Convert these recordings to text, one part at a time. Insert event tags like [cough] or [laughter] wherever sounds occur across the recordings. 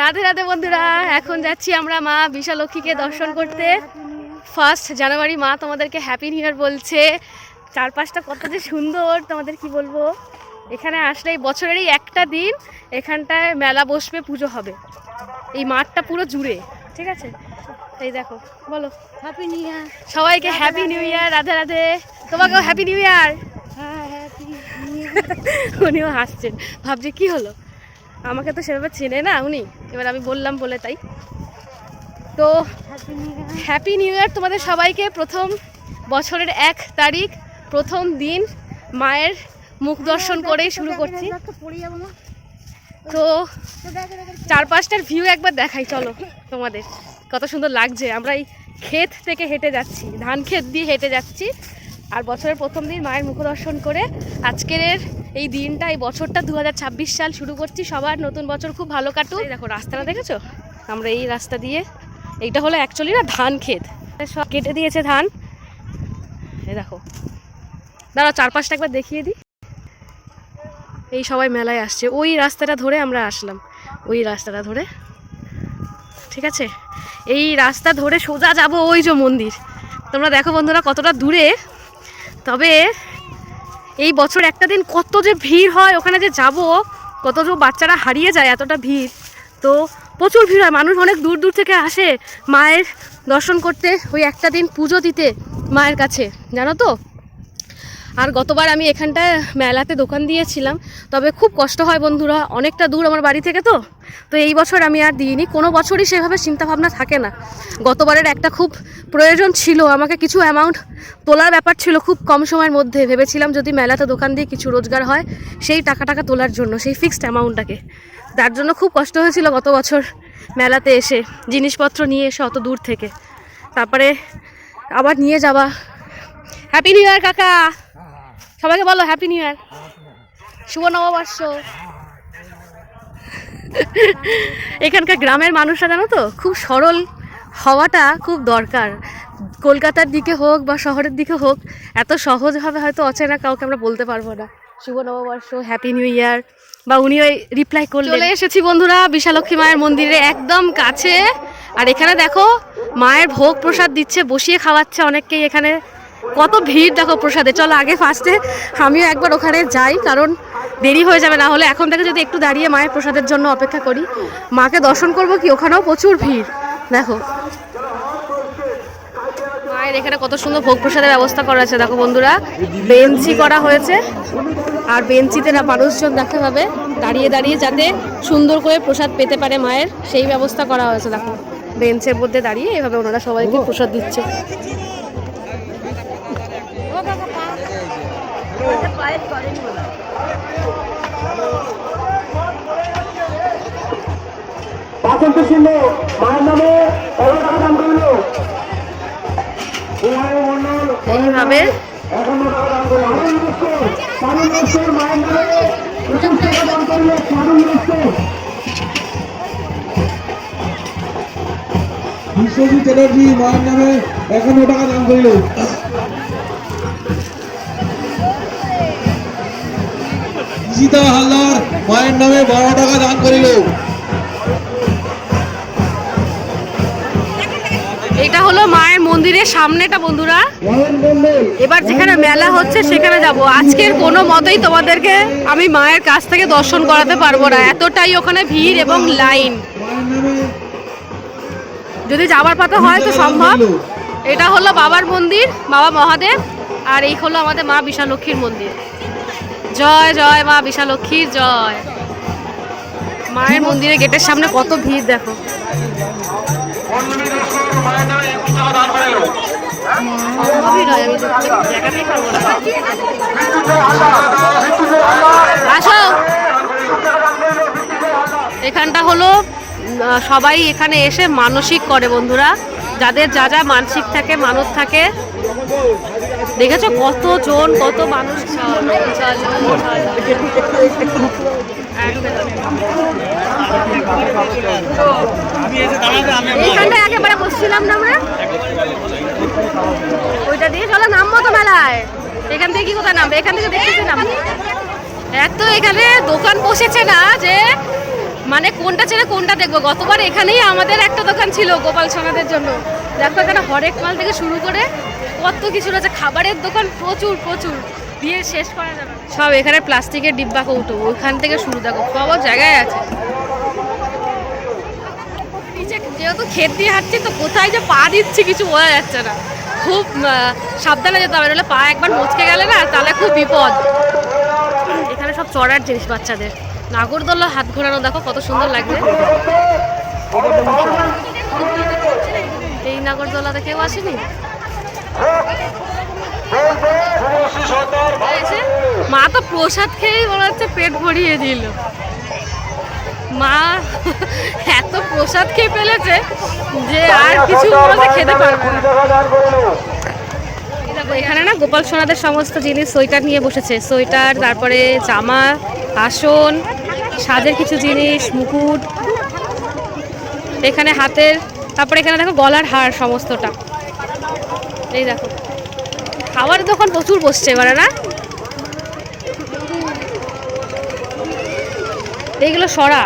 রাধে রাধে বন্ধুরা এখন যাচ্ছি আমরা মা বিশালক্ষীকে দর্শন করতে। ফার্স্ট জানুয়ারি মা তোমাদেরকে হ্যাপি নিউ ইয়ার বলছে। চারপাশটা কত যে সুন্দর তোমাদের কি বলব? এখানে আসলে এই বছরেরই একটা দিন এখানটায় মেলা বসবে পুজো হবে। এই মাঠটা পুরো জুড়ে ঠিক আছে? এই দেখো বলো। হ্যাপি নিউ ইয়ার সবাইকে happy new year Radhe Radhe. তোমাকেও হ্যাপি নিউ ইয়ার হ্যাঁ উনিও হাসছেন। ভাবছি কি হলো? আমাকে তো সেভাবে চেনে না উনি। এবার আমি বললাম বলে তাই। তো হ্যাপি নিউ ইয়ার তোমাদের সবাইকে। প্রথম বছরের এক তারিখ, প্রথম দিন মায়ের মুখ দর্শন করেই শুরু করছি। তো চারপাশটার ভিউ একবার দেখাই, চলো তোমাদের। কত সুন্দর লাগছে। আমরা এই ক্ষেত থেকে হেঁটে যাচ্ছি। ধান ক্ষেত দিয়ে হেঁটে যাচ্ছি। আর বছরের প্রথম দিন মায়ের মুখ দর্শন করে আজকের এই দিনটা এই বছরটা দু হাজার ছাব্বিশ সাল শুরু করছি। সবার নতুন বছর খুব ভালো কাটুক। এই দেখো রাস্তাটা দেখেছ? আমরা এই রাস্তা দিয়ে এইটা হলো অ্যাকচুয়ালি না ধান ক্ষেত। সব কেটে দিয়েছে ধান। এই দেখো। দাঁড়াও চারপাশটা একবার দেখিয়ে দিই। এই সবাই মেলায় আসছে। ওই রাস্তাটা ধরে আমরা আসলাম। ওই রাস্তাটা ধরে। ঠিক আছে? এই রাস্তা ধরে সোজা যাব ওই যে মন্দির। তোমরা দেখো বন্ধুরা কতটা দূরে। তবে এই বছর একটা দিন কত যে ভিড় হয়, ওখানে যে যাব, কত যে বাচ্চারা হারিয়ে যায় এতটা ভিড়। তো প্রচুর ভিড় হয়, মানুষ অনেক দূর দূর থেকে আসে মায়ের দর্শন করতে, ওই একটা দিন পুজো দিতে মায়ের কাছে, জানো তো? আর গতবার আমি এখানটায় মেলাতে দোকান দিয়েছিলাম, তবে খুব কষ্ট হয় বন্ধুরা, অনেকটা দূর আমার বাড়ি থেকে তো। তো এই বছর আমি আর দিইনি। কোনো বছরই সেভাবে চিন্তাভাবনা থাকে না। গতবারের একটা খুব প্রয়োজন ছিল, আমাকে কিছু অ্যামাউন্ট তোলার ব্যাপার ছিল খুব কম সময়ের মধ্যে। ভেবেছিলাম যদি মেলাতে দোকান দিয়ে কিছু রোজগার হয়, সেই টাকা টাকা তোলার জন্য, সেই ফিক্সড অ্যামাউন্টটাকে তার জন্য খুব কষ্ট হয়েছিল গত বছর মেলাতে এসে, জিনিসপত্র নিয়ে এসে অত দূর থেকে। তারপরে আবার নিয়ে যাওয়া। হ্যাপি নিউ ইয়ার কাকা! সবাইকে বলো হ্যাপি নিউ ইয়ার শুভ নববর্ষ! [laughs] এখানকার গ্রামের মানুষরা জানো তো, খুব সরল হওয়াটা খুব দরকার। কলকাতার দিকে হোক বা শহরের দিকে হোক, এত সহজভাবে হয়তো অচেনা কাউকে আমরা বলতে পারব না। শুভ নববর্ষ হ্যাপি নিউ ইয়ার বা উনিও রিপ্লাই করলেন। চলে এসেছি বন্ধুরা বিশালক্ষী মায়ের মন্দিরে একদম কাছে। আর এখানে দেখো, মায়ের ভোগ প্রসাদ দিচ্ছে, বসিয়ে খাওয়াচ্ছে অনেককেই এখানে। কত ভিড় দেখো প্রসাদে। চলো আগে ফার্স্টে আমিও একবার ওখানে যাই, কারণ দেরি হয়ে যাবে, না হলে এখন থেকে যদি একটু দাঁড়িয়ে মায়ের প্রসাদের জন্য অপেক্ষা করি, মাকে দর্শন করব কি? ওখানেও প্রচুর ভিড়। দেখো। মায়ের এখানে কত সুন্দর ভোগ প্রসাদের ব্যবস্থা করা আছে। দেখো বন্ধুরা, বেঞ্চি করা হয়েছে। আর বেঞ্চিতে না মানুষজন দেখা পাবে দাঁড়িয়ে দাঁড়িয়ে যাতে সুন্দর করে প্রসাদ পেতে পারে মায়ের, সেই ব্যবস্থা করা হয়েছে। দেখো, বেঞ্চের মধ্যে দাঁড়িয়ে এভাবে ওনারা সবাইকে প্রসাদ দিচ্ছে। নামে টাকা দাম করল। মিশ্র বিশ্বজিৎ চ্যাটার্জি মায়ের নামে একান্ন টাকা দান করিল। ইশিতা হালদার মায়ের নামে বারো টাকা দান করিল। এটা হলো মায়ের মন্দিরের সামনেটা, বন্ধুরা। এবার যেখানে মেলা হচ্ছে, সেখানে যাব। আজকের কোনো মতেই তোমাদেরকে আমি মায়ের কাছ থেকে দর্শন করাতে পারব না। এতটাই ওখানে ভিড় এবং লাইন। যদি যাবার পাতা হয় তো সম্ভব। এটা হলো বাবার মন্দির, বাবা মহাদেব, আর এই হলো আমাদের মা বিশালক্ষীর মন্দির। জয় জয় মা বিশালক্ষীর, জয়। মায়ের মন্দিরের গেটের সামনে কত ভিড়, দেখো। আসো। এখানটা হলো সবাই এখানে এসে মানসিক করে বন্ধুরা। যাদের যা যা মানসিক থাকে মানত থাকে। দেখেছ কত জন, কত মানুষ। এইখানটা একেবারে বসছিলাম না আমরা? ওইটা দিয়ে চলো, নামবো তো মেলায়। এখান থেকে কি কোথায় নামবে? এখান থেকে দেখতেছি নামবো। এত এখানে দোকান বসেছে না যে মানে কোনটা ছেড়ে কোনটা দেখব? গতবার এখানেই আমাদের একটা দোকান ছিল গোপাল সোনাদের জন্য। দেখো এখানে হরেক মাল থেকে শুরু করে কত কিছু রয়েছে। খাবারের দোকান প্রচুর প্রচুর। দিয়ে শেষ করা যাবে সব এখানে প্লাস্টিকের ডিব্বা কৌটো, ওইখান থেকে শুরু। দেখো, সব জায়গায় আছে। যেহেতু ক্ষেত দিয়ে হাঁটছি, তো কোথায় যে পা দিচ্ছি কিছু বোঝা যাচ্ছে না। খুব সাবধানে যেতে হবে, নাহলে পা একবার মচকে গেলে না, তাহলে খুব বিপদ। এখানে সব চড়ার জিনিস বাচ্চাদের। নাগরদোল্লা হাত ঘোরানো, দেখো কত সুন্দর লাগবে এই নাগরদোলাতে কেউ আসেনি? মা তো প্রসাদ খেয়েই মনে হচ্ছে পেট ভরিয়ে দিল। মা [laughs] এত প্রসাদ খেয়ে ফেলেছে যে আর কিছু মনে খেতে পারব না। দেখো এখানে না গোপাল সোনাদের সমস্ত জিনিস সোয়েটার নিয়ে বসেছে। সোয়েটার তারপরে জামা আসন সাজের কিছু জিনিস মুকুট এখানে হাতের তারপরে এখানে দেখো গলার হার সমস্তটা। এই দেখো খাবার দোকান প্রচুর বসছে এবারে না? এইগুলো সরা।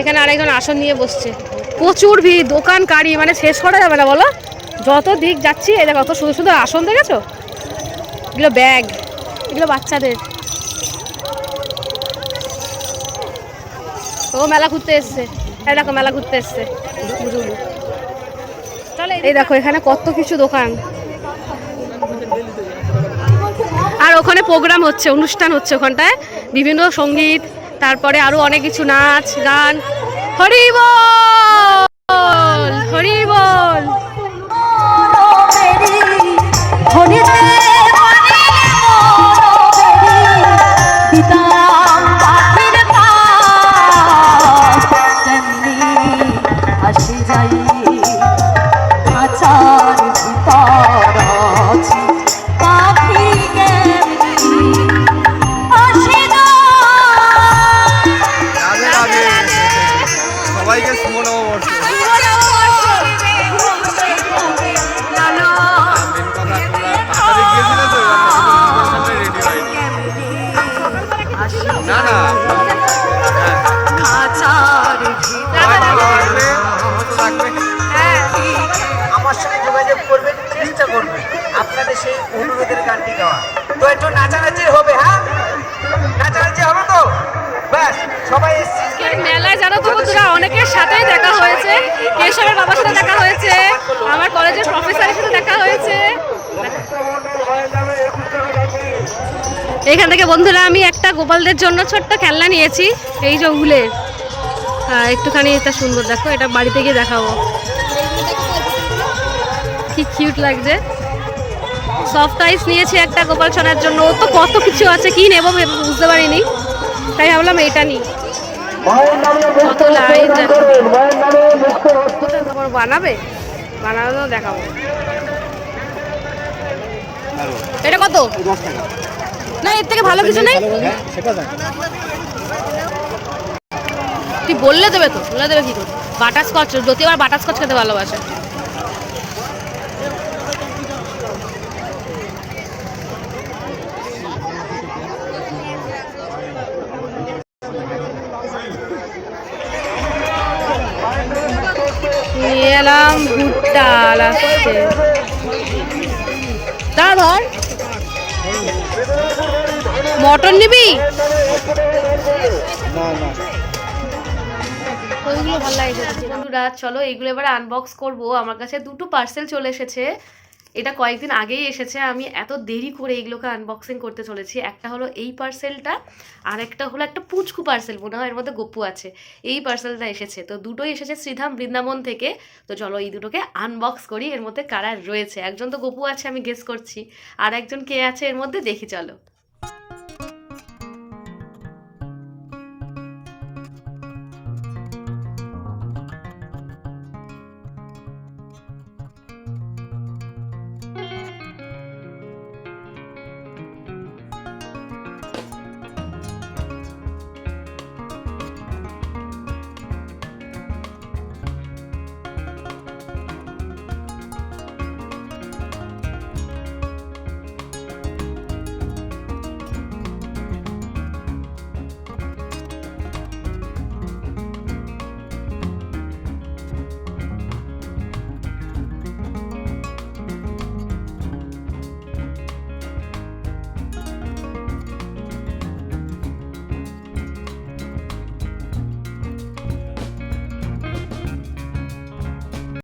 এখানে আরেকজন আসন নিয়ে বসছে। প্রচুর ভিড়, দোকান কারি মানে শেষ করা যাবে না, বলো? যত দিক যাচ্ছি, এই দেখো কত শুধু শুধু আসন দেখেছ? এগুলো ব্যাগ, এগুলো বাচ্চাদের। ও, মেলা ঘুরতে এসছে। এই দেখো, মেলা ঘুরতে এসছে। এই দেখো, এখানে কত কিছু দোকান। আর ওখানে প্রোগ্রাম হচ্ছে অনুষ্ঠান হচ্ছে ওখানটায় বিভিন্ন সংগীত তারপরে আরও অনেক কিছু নাচ গান হরি বল আচার মেলায় জানো তো বন্ধুরা, অনেকের সাথেই দেখা হয়েছে। কেশবের বাবার সাথে দেখা হয়েছে, আমার কলেজের প্রফেসরের সাথে দেখা হয়েছে। এখান থেকে বন্ধুরা, আমি একটা গোপালদের জন্য ছোট্ট খেলনা নিয়েছি, এই যে উলের একটুখানি এটা সুন্দর, দেখো, এটা বাড়িতে গিয়ে দেখাবো। কি কিউট লাগছে। সফট আইস নিয়েছি একটা গোপাল সোনার জন্য। ও তো কত কিছু আছে, কি নেব বুঝতে পারিনি। তাই ভাবলাম এটা নিই। মুক্ত কোথায় তোমার বানাবে? বানানো দেখাবো। এটা কত? না এর থেকে ভালো কিছু নেই? তুই বললে দেবে তো বলে দেবে কি করে? বাটার স্কচ জ্যোতি আবার বাটার স্কচ খেতে ভালোবাসে। নিয়ে ভুট্টাল ভুট্টা তা ধর। মটন নিবি? ওইগুলো ভালো লাগে বন্ধুরা চলো এইগুলো এবার আনবক্স করব। আমার কাছে দুটো পার্সেল চলে এসেছে। এটা কয়েকদিন আগেই এসেছে, আমি এত দেরি করে এইগুলোকে আনবক্সিং করতে চলেছি। একটা হলো এই পার্সেলটা আর একটা হলো একটা পুচকু পার্সেল মনে হয় এর মধ্যে গপ্পু আছে। এই পার্সেলটা এসেছে। তো দুটোই এসেছে শ্রীধাম বৃন্দাবন থেকে। তো চলো এই দুটোকে আনবক্স করি, এর মধ্যে কারা রয়েছে? একজন তো গপু আছে, আমি গেস করছি। আর একজন কে আছে এর মধ্যে, দেখি চলো।